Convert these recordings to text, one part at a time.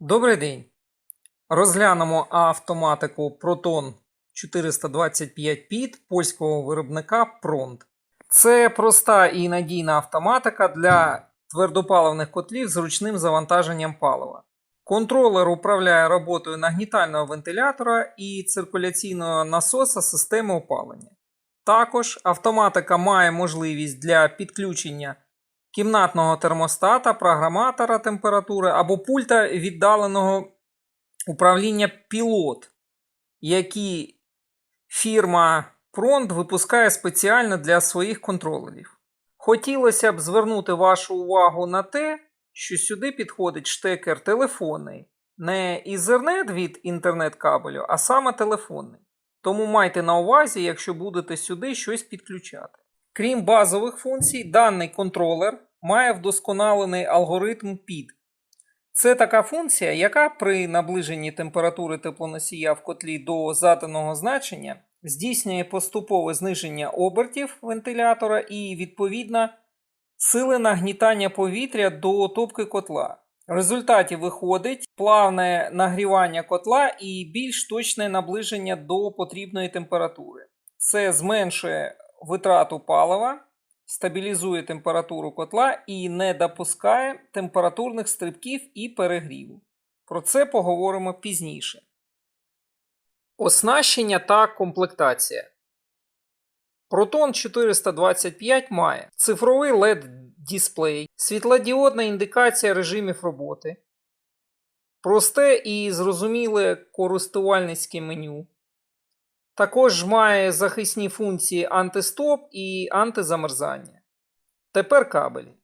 Добрий день. Розглянемо автоматику Proton 425 під польського виробника Pront. Це проста і надійна автоматика для твердопаливних котлів з ручним завантаженням палива. Контролер управляє роботою нагнітального вентилятора і циркуляційного насоса системи опалення. Також автоматика має можливість для підключення кімнатного термостата, програматора температури або пульта віддаленого управління пілот, які фірма Pront випускає спеціально для своїх контролерів. Хотілося б звернути вашу увагу на те, що сюди підходить штекер телефонний, не Ethernet від інтернет-кабелю, а саме телефонний. Тому майте на увазі, якщо будете сюди щось підключати. Крім базових функцій, даний контролер має вдосконалений алгоритм PID. Це така функція, яка при наближенні температури теплоносія в котлі до заданого значення здійснює поступове зниження обертів вентилятора і, відповідно, сили нагнітання повітря до топки котла. В результаті виходить плавне нагрівання котла і більш точне наближення до потрібної температури. Це зменшує витрату палива, стабілізує температуру котла і не допускає температурних стрибків і перегріву. Про це поговоримо пізніше. Оснащення та комплектація. Proton 425 має цифровий LED-дисплей, світлодіодна індикація режимів роботи, просте і зрозуміле користувальницьке меню. Також має захисні функції антистоп і антизамерзання. Тепер кабелі.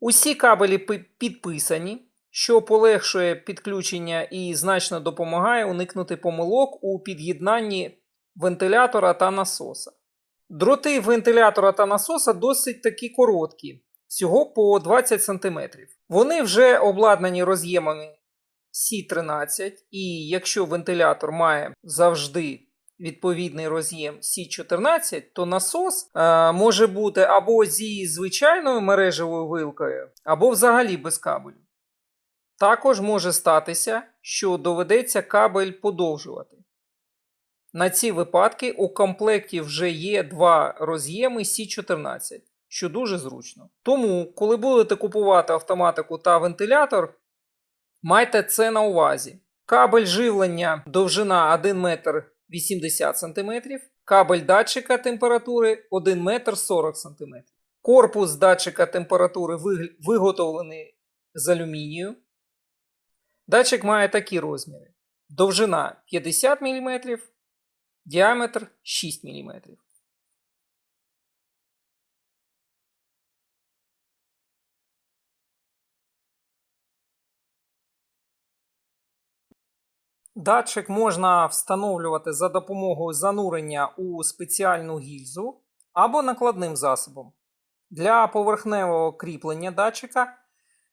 Усі кабелі підписані, що полегшує підключення і значно допомагає уникнути помилок у під'єднанні вентилятора та насоса. Дроти вентилятора та насоса досить такі короткі, всього по 20 см. Вони вже обладнані роз'ємами Сі13, і якщо вентилятор має завжди відповідний роз'єм Сі14, то насос е, може бути або зі звичайною мережевою вилкою, або взагалі без кабелю. Також може статися, що доведеться кабель подовжувати. На ці випадки у комплекті вже є два роз'єми Сі14, що дуже зручно. Тому, коли будете купувати автоматику та вентилятор, Майте це на увазі. Кабель живлення довжина 1 метр 80 см, кабель датчика температури 1 метр 40 см. Корпус датчика температури виготовлений з алюмінію. Датчик має такі розміри: довжина 50 мм, діаметр 6 мм. Датчик можна встановлювати за допомогою занурення у спеціальну гільзу або накладним засобом. Для поверхневого кріплення датчика,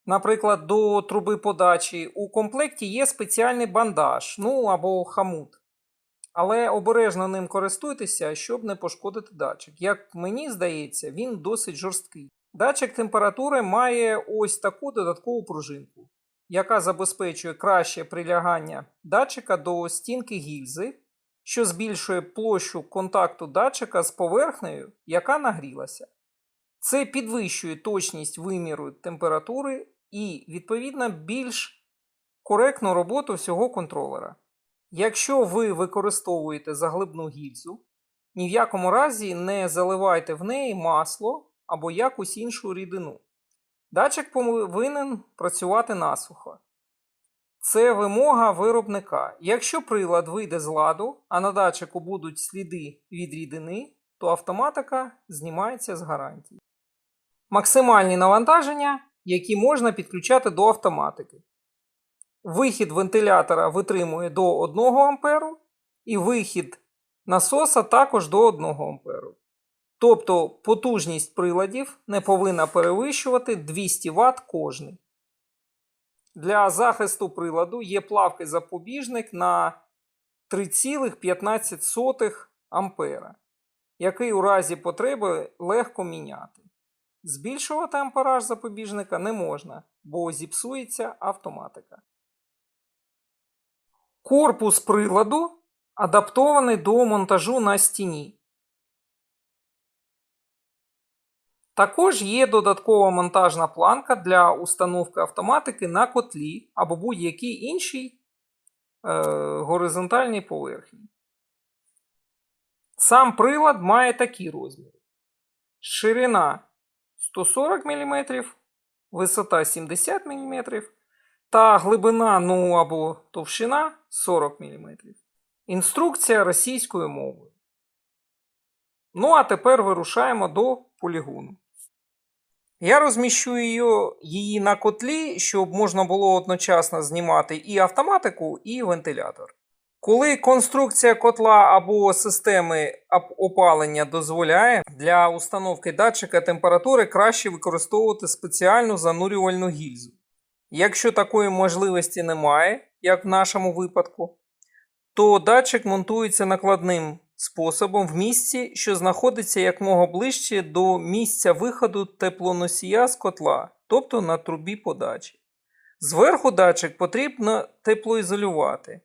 наприклад, до труби подачі, у комплекті є спеціальний бандаж, ну або хамут. Але обережно ним користуйтеся, щоб не пошкодити датчик. Як мені здається, він досить жорсткий. Датчик температури має ось таку додаткову пружинку яка забезпечує краще прилягання датчика до стінки гільзи, що збільшує площу контакту датчика з поверхнею, яка нагрілася. Це підвищує точність виміру температури і, відповідно, більш коректну роботу всього контролера. Якщо ви використовуєте заглибну гільзу, ні в якому разі не заливайте в неї масло або якусь іншу рідину. Датчик повинен працювати насухо. Це вимога виробника. Якщо прилад вийде з ладу, а на датчику будуть сліди від рідини, то автоматика знімається з гарантії. Максимальні навантаження, які можна підключати до автоматики. Вихід вентилятора витримує до 1 А і вихід насоса також до 1 А. Тобто потужність приладів не повинна перевищувати 200 Вт кожний. Для захисту приладу є плавкий запобіжник на 3,15 А, який у разі потреби легко міняти. Збільшувати ампераж запобіжника не можна, бо зіпсується автоматика. Корпус приладу адаптований до монтажу на стіні. Також є додаткова монтажна планка для установки автоматики на котлі або будь-якій іншій е, горизонтальній поверхні. Сам прилад має такі розміри: ширина 140 мм, висота 70 мм та глибина ну або товщина 40 мм. Інструкція російською мовою. Ну, а тепер вирушаємо до полігону. Я розміщу її, її на котлі, щоб можна було одночасно знімати і автоматику, і вентилятор. Коли конструкція котла або системи опалення дозволяє, для установки датчика температури краще використовувати спеціальну занурювальну гільзу. Якщо такої можливості немає, як в нашому випадку, то датчик монтується накладним способом в місці, що знаходиться якмога ближче до місця виходу теплоносія з котла, тобто на трубі подачі. Зверху датчик потрібно теплоізолювати.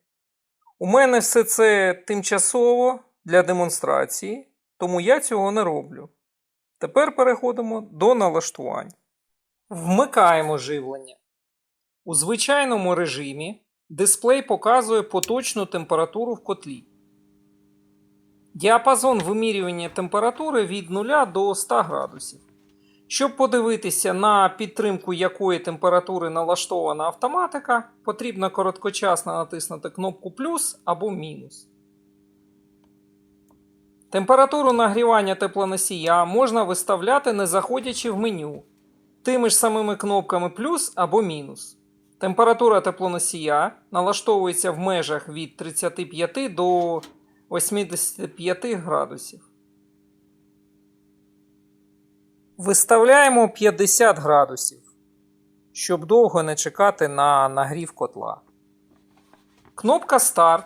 У мене все це тимчасово для демонстрації, тому я цього не роблю. Тепер переходимо до налаштувань. Вмикаємо живлення. У звичайному режимі дисплей показує поточну температуру в котлі. Діапазон вимірювання температури від 0 до 100 градусів. Щоб подивитися на підтримку якої температури налаштована автоматика, потрібно короткочасно натиснути кнопку плюс або мінус. Температуру нагрівання теплоносія можна виставляти не заходячи в меню тими ж самими кнопками плюс або мінус. Температура теплоносія налаштовується в межах від 35 до 85 градусів. Виставляємо 50 градусів, щоб довго не чекати на нагрів котла. Кнопка Старт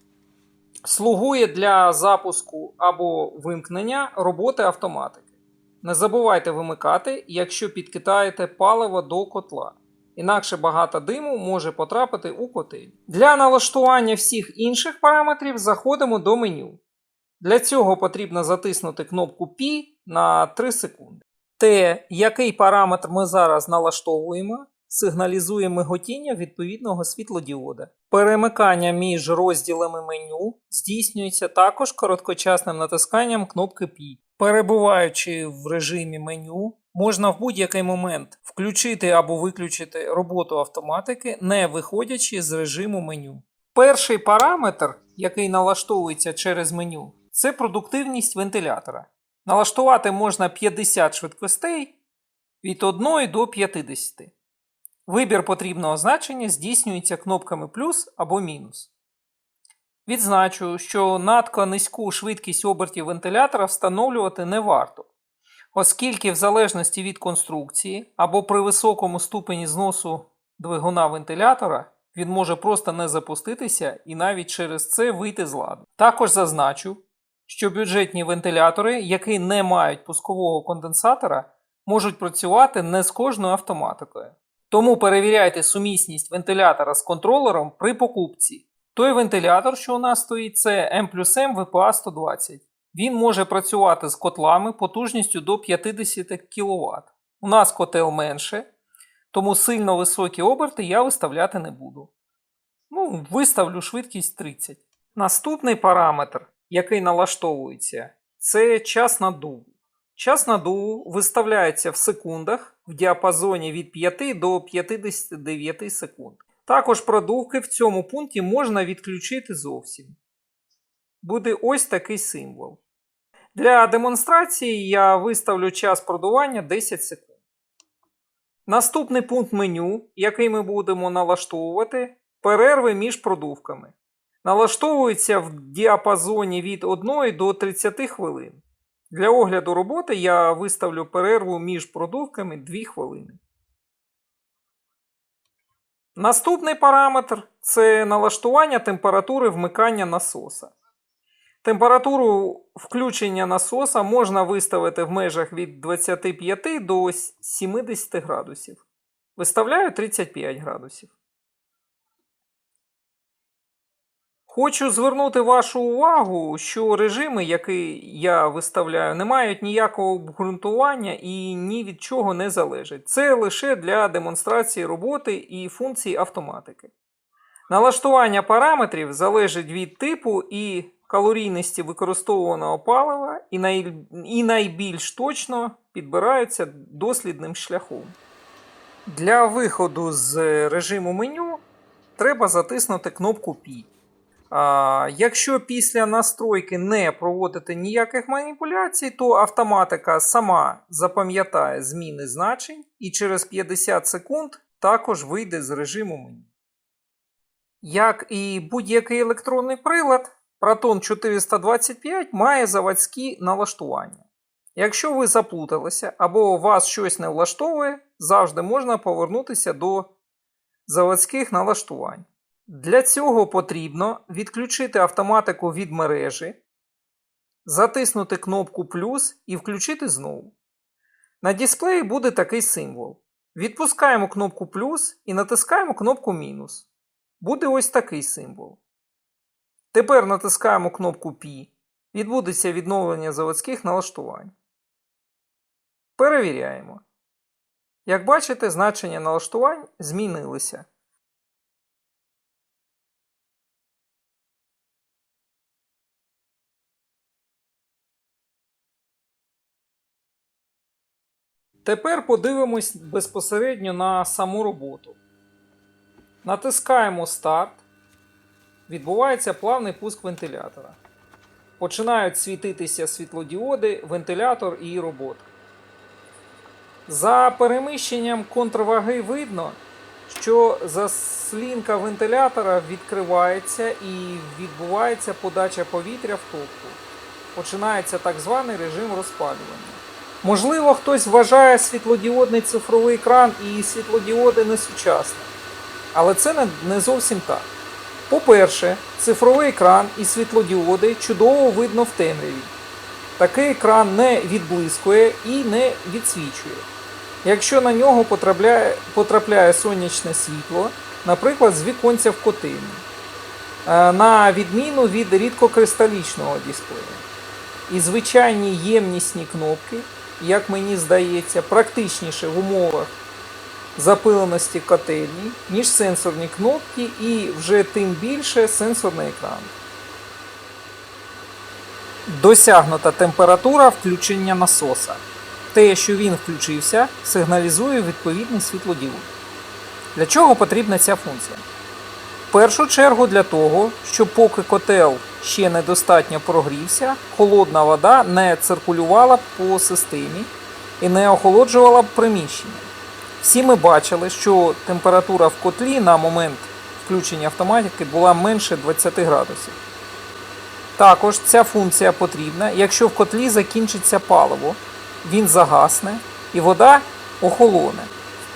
слугує для запуску або вимкнення роботи автоматики. Не забувайте вимикати, якщо підкидаєте паливо до котла. Інакше багато диму може потрапити у котель. Для налаштування всіх інших параметрів заходимо до меню. Для цього потрібно затиснути кнопку P на 3 секунди. Те, який параметр ми зараз налаштовуємо, сигналізує миготіння відповідного світлодіода. Перемикання між розділами меню здійснюється також короткочасним натисканням кнопки P. Перебуваючи в режимі меню, можна в будь-який момент включити або виключити роботу автоматики, не виходячи з режиму меню. Перший параметр, який налаштовується через меню, це продуктивність вентилятора. Налаштувати можна 50 швидкостей від 1 до 50. Вибір потрібного значення здійснюється кнопками плюс або мінус. Відзначу, що надто низьку швидкість обертів вентилятора встановлювати не варто, оскільки, в залежності від конструкції або при високому ступені зносу двигуна вентилятора, він може просто не запуститися і навіть через це вийти з ладу. Також зазначу, що бюджетні вентилятори, які не мають пускового конденсатора, можуть працювати не з кожною автоматикою. Тому перевіряйте сумісність вентилятора з контролером при покупці. Той вентилятор, що у нас стоїть, це M плюс M VPA 120. Він може працювати з котлами потужністю до 50 кВт. У нас котел менше, тому сильно високі оберти я виставляти не буду. Ну, виставлю швидкість 30. Наступний параметр, який налаштовується, це час надуву. Час надуву виставляється в секундах в діапазоні від 5 до 59 секунд. Також продувки в цьому пункті можна відключити зовсім. Буде ось такий символ. Для демонстрації я виставлю час продування 10 секунд. Наступний пункт меню, який ми будемо налаштовувати, перерви між продувками. Налаштовується в діапазоні від 1 до 30 хвилин. Для огляду роботи я виставлю перерву між продувками 2 хвилини. Наступний параметр це налаштування температури вмикання насоса. Температуру включення насоса можна виставити в межах від 25 до 70 градусів. Виставляю 35 градусів. Хочу звернути вашу увагу, що режими, які я виставляю, не мають ніякого обґрунтування і ні від чого не залежать. Це лише для демонстрації роботи і функцій автоматики. Налаштування параметрів залежить від типу і калорійності використовуваного палива і, най... і найбільш точно підбираються дослідним шляхом. Для виходу з режиму меню треба затиснути кнопку P. Якщо після настройки не проводити ніяких маніпуляцій, то автоматика сама запам'ятає зміни значень і через 50 секунд також вийде з режиму меню. Як і будь-який електронний прилад, Proton 425 має заводські налаштування. Якщо ви заплуталися або вас щось не влаштовує, завжди можна повернутися до заводських налаштувань. Для цього потрібно відключити автоматику від мережі, затиснути кнопку плюс і включити знову. На дисплеї буде такий символ. Відпускаємо кнопку плюс і натискаємо кнопку мінус. Буде ось такий символ. Тепер натискаємо кнопку P. Відбудеться відновлення заводських налаштувань. Перевіряємо. Як бачите, значення налаштувань змінилися. Тепер подивимось безпосередньо на саму роботу. Натискаємо старт. Відбувається плавний пуск вентилятора. Починають світитися світлодіоди, вентилятор і робота. За переміщенням контрваги видно, що заслінка вентилятора відкривається і відбувається подача повітря в топку. Починається так званий режим розпалювання. Можливо, хтось вважає світлодіодний цифровий кран і світлодіоди несучасним. Але це не, зовсім так. По-перше, цифровий екран і світлодіоди чудово видно в темряві. Такий екран не відблискує і не відсвічує. Якщо на нього потрапляє, потрапляє сонячне світло, наприклад, з віконця в котельні, е, на відміну від рідкокристалічного дисплея. І звичайні ємнісні кнопки, як мені здається, практичніше в умовах запиленості котельні, ніж сенсорні кнопки і вже тим більше сенсорний екран. Досягнута температура включення насоса. Те, що він включився, сигналізує відповідний світлодіод. Для чого потрібна ця функція? Першу чергу для того, щоб поки котел ще недостатньо прогрівся, холодна вода не циркулювала по системі і не охолоджувала приміщення. Всі ми бачили, що температура в котлі на момент включення автоматики була менше 20 градусів. Також ця функція потрібна, якщо в котлі закінчиться паливо, він загасне і вода охолоне.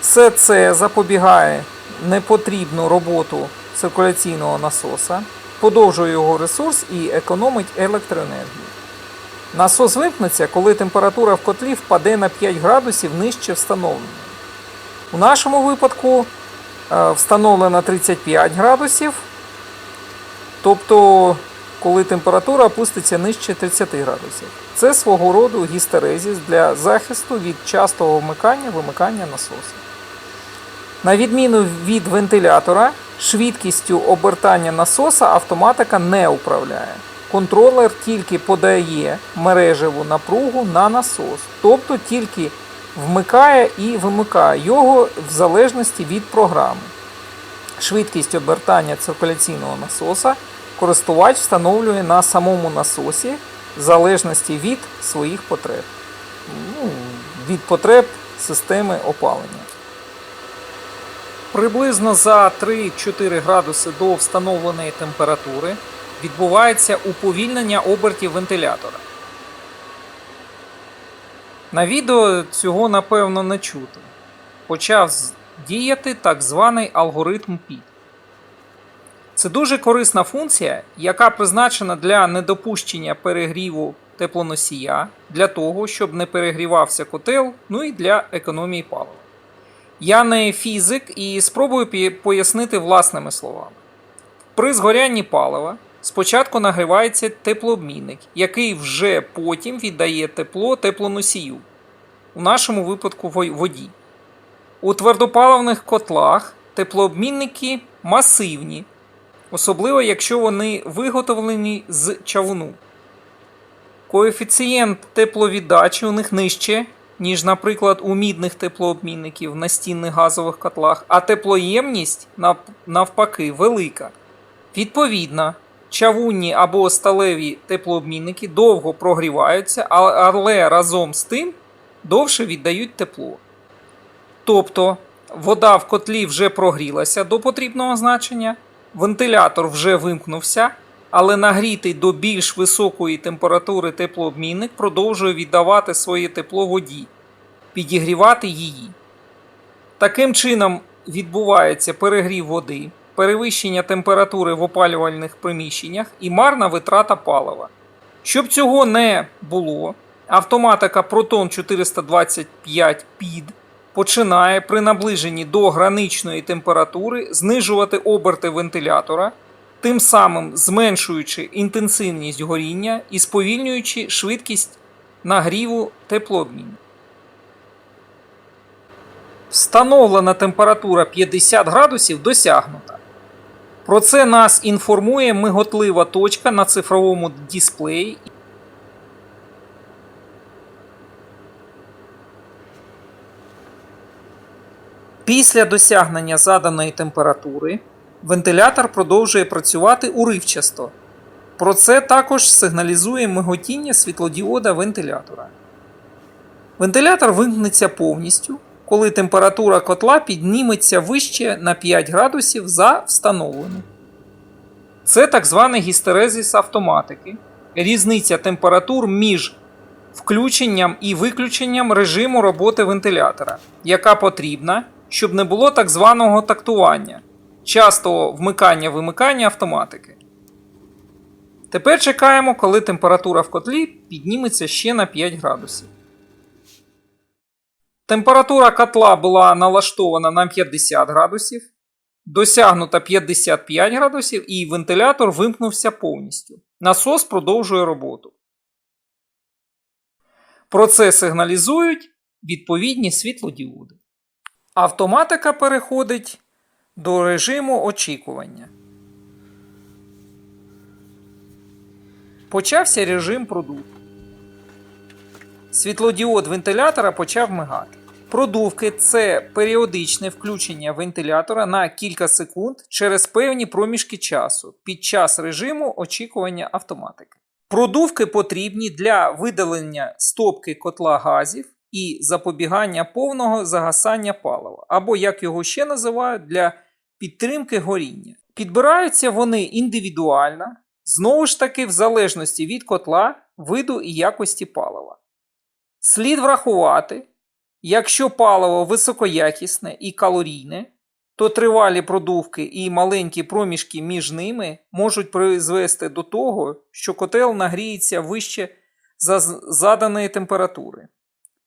Все це запобігає непотрібну роботу циркуляційного насоса, подовжує його ресурс і економить електроенергію. Насос вимкнеться, коли температура в котлі впаде на 5 градусів нижче встановленої. У нашому випадку е, встановлено 35 градусів, тобто коли температура опуститься нижче 30 градусів. Це свого роду гістерезіс для захисту від частого вмикання вимикання насосу. На відміну від вентилятора, швидкістю обертання насоса автоматика не управляє. Контролер тільки подає мережеву напругу на насос, тобто тільки вмикає і вимикає його в залежності від програми. Швидкість обертання циркуляційного насоса користувач встановлює на самому насосі в залежності від своїх потреб, ну, від потреб системи опалення. Приблизно за 3-4 градуси до встановленої температури відбувається уповільнення обертів вентилятора. На відео цього напевно не чути. Почав діяти так званий алгоритм Пі. Це дуже корисна функція, яка призначена для недопущення перегріву теплоносія, для того, щоб не перегрівався котел, ну і для економії палива. Я не фізик і спробую пояснити власними словами. При згорянні палива спочатку нагрівається теплообмінник, який вже потім віддає тепло теплоносію, у нашому випадку воді. У твердопаливних котлах теплообмінники масивні, особливо якщо вони виготовлені з чавуну. Коефіцієнт тепловіддачі у них нижче, ніж, наприклад, у мідних теплообмінників в настінних газових котлах, а теплоємність навпаки велика. Відповідно, чавунні або сталеві теплообмінники довго прогріваються, але разом з тим довше віддають тепло. Тобто вода в котлі вже прогрілася до потрібного значення, вентилятор вже вимкнувся, але нагрітий до більш високої температури теплообмінник продовжує віддавати своє тепло воді, підігрівати її. Таким чином відбувається перегрів води, перевищення температури в опалювальних приміщеннях і марна витрата палива. Щоб цього не було, автоматика Proton 425 PID починає при наближенні до граничної температури знижувати оберти вентилятора, тим самим зменшуючи інтенсивність горіння і сповільнюючи швидкість нагріву теплообміну. Встановлена температура 50 градусів досягнута. Про це нас інформує миготлива точка на цифровому дисплеї. Після досягнення заданої температури вентилятор продовжує працювати уривчасто. Про це також сигналізує миготіння світлодіода вентилятора. Вентилятор вимкнеться повністю, коли температура котла підніметься вище на 5 градусів за встановлену. Це так званий гістерезис автоматики, різниця температур між включенням і виключенням режиму роботи вентилятора, яка потрібна, щоб не було так званого тактування, частого вмикання-вимикання автоматики. Тепер чекаємо, коли температура в котлі підніметься ще на 5 градусів. Температура котла була налаштована на 50 градусів, досягнута 55 градусів, і вентилятор вимкнувся повністю. Насос продовжує роботу. Про це сигналізують відповідні світлодіоди. Автоматика переходить до режиму очікування. Почався режим продувки. Світлодіод вентилятора почав мигати. Продувки це періодичне включення вентилятора на кілька секунд через певні проміжки часу під час режиму очікування автоматики. Продувки потрібні для видалення стопки котла газів і запобігання повного загасання палива, або, як його ще називають, для підтримки горіння. Підбираються вони індивідуально, знову ж таки, в залежності від котла, виду і якості палива. Слід врахувати, якщо паливо високоякісне і калорійне, то тривалі продувки і маленькі проміжки між ними можуть призвести до того, що котел нагріється вище за заданої температури.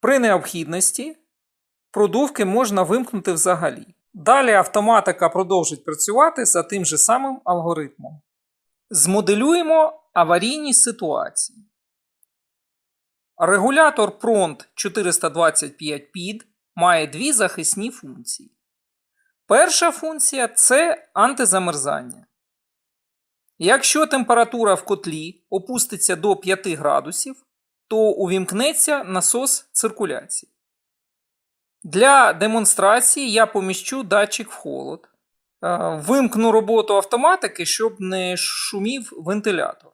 При необхідності продувки можна вимкнути взагалі. Далі автоматика продовжить працювати за тим же самим алгоритмом. Змоделюємо аварійні ситуації. Регулятор PRONT 425 PID має дві захисні функції. Перша функція це антизамерзання. Якщо температура в котлі опуститься до 5 градусів, то увімкнеться насос циркуляції. Для демонстрації я поміщу датчик в холод. Е, Вимкну роботу автоматики, щоб не шумів вентилятор.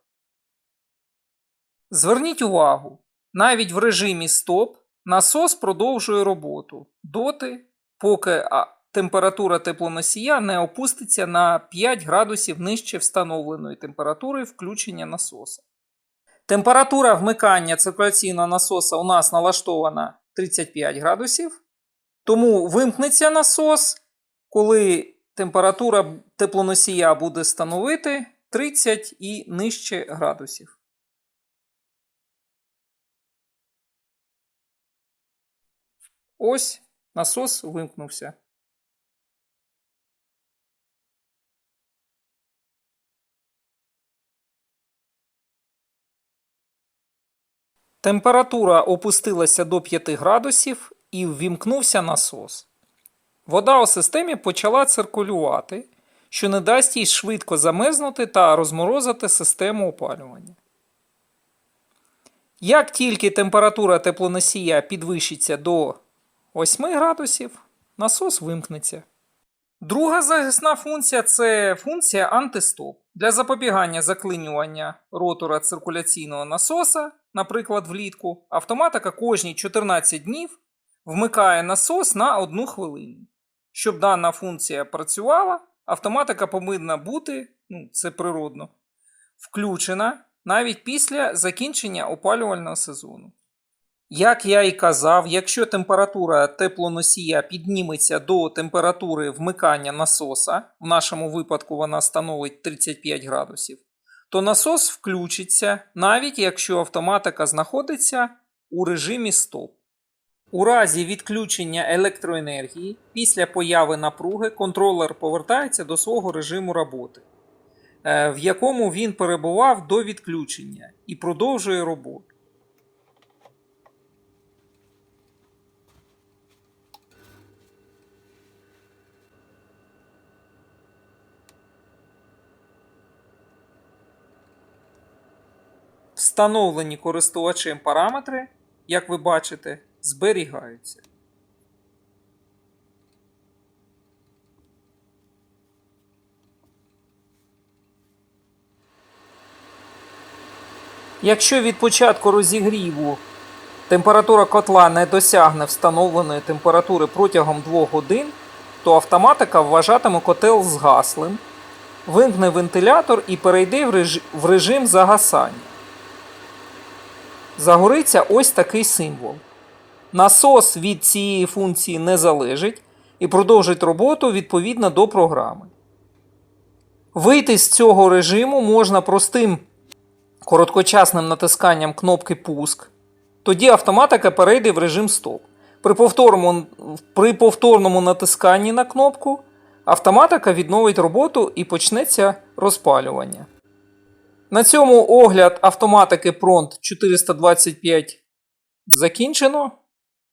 Зверніть увагу, навіть в режимі стоп насос продовжує роботу доти, поки температура теплоносія не опуститься на 5 градусів нижче встановленої температури включення насоса. Температура вмикання циркуляційного насоса у нас налаштована 35 градусів, тому вимкнеться насос, коли температура теплоносія буде становити 30 і нижче градусів. Ось насос вимкнувся. Температура опустилася до 5 градусів і ввімкнувся насос. Вода у системі почала циркулювати, що не дасть їй швидко замерзнути та розморозити систему опалювання. Як тільки температура теплоносія підвищиться до 8 градусів, насос вимкнеться. Друга захисна функція це функція антистоп. Для запобігання заклинювання ротора циркуляційного насоса, наприклад, влітку, автоматика кожні 14 днів вмикає насос на 1 хвилину. Щоб дана функція працювала, автоматика повинна бути, ну, це природно, включена навіть після закінчення опалювального сезону. Як я і казав, якщо температура теплоносія підніметься до температури вмикання насоса, в нашому випадку вона становить 35 градусів, то насос включиться, навіть якщо автоматика знаходиться у режимі стоп. У разі відключення електроенергії після появи напруги контролер повертається до свого режиму роботи, е, в якому він перебував до відключення і продовжує роботу. Встановлені користувачем параметри, як ви бачите, зберігаються. Якщо від початку розігріву температура котла не досягне встановленої температури протягом 2 годин, то автоматика вважатиме котел згаслим, вимкне вентилятор і перейде в режим загасання. Загориться ось такий символ. Насос від цієї функції не залежить і продовжить роботу відповідно до програми. Вийти з цього режиму можна простим короткочасним натисканням кнопки Пуск. Тоді автоматика перейде в режим стоп. При повторному, при повторному натисканні на кнопку автоматика відновить роботу і почнеться розпалювання. На цьому огляд автоматики Pront 425 закінчено.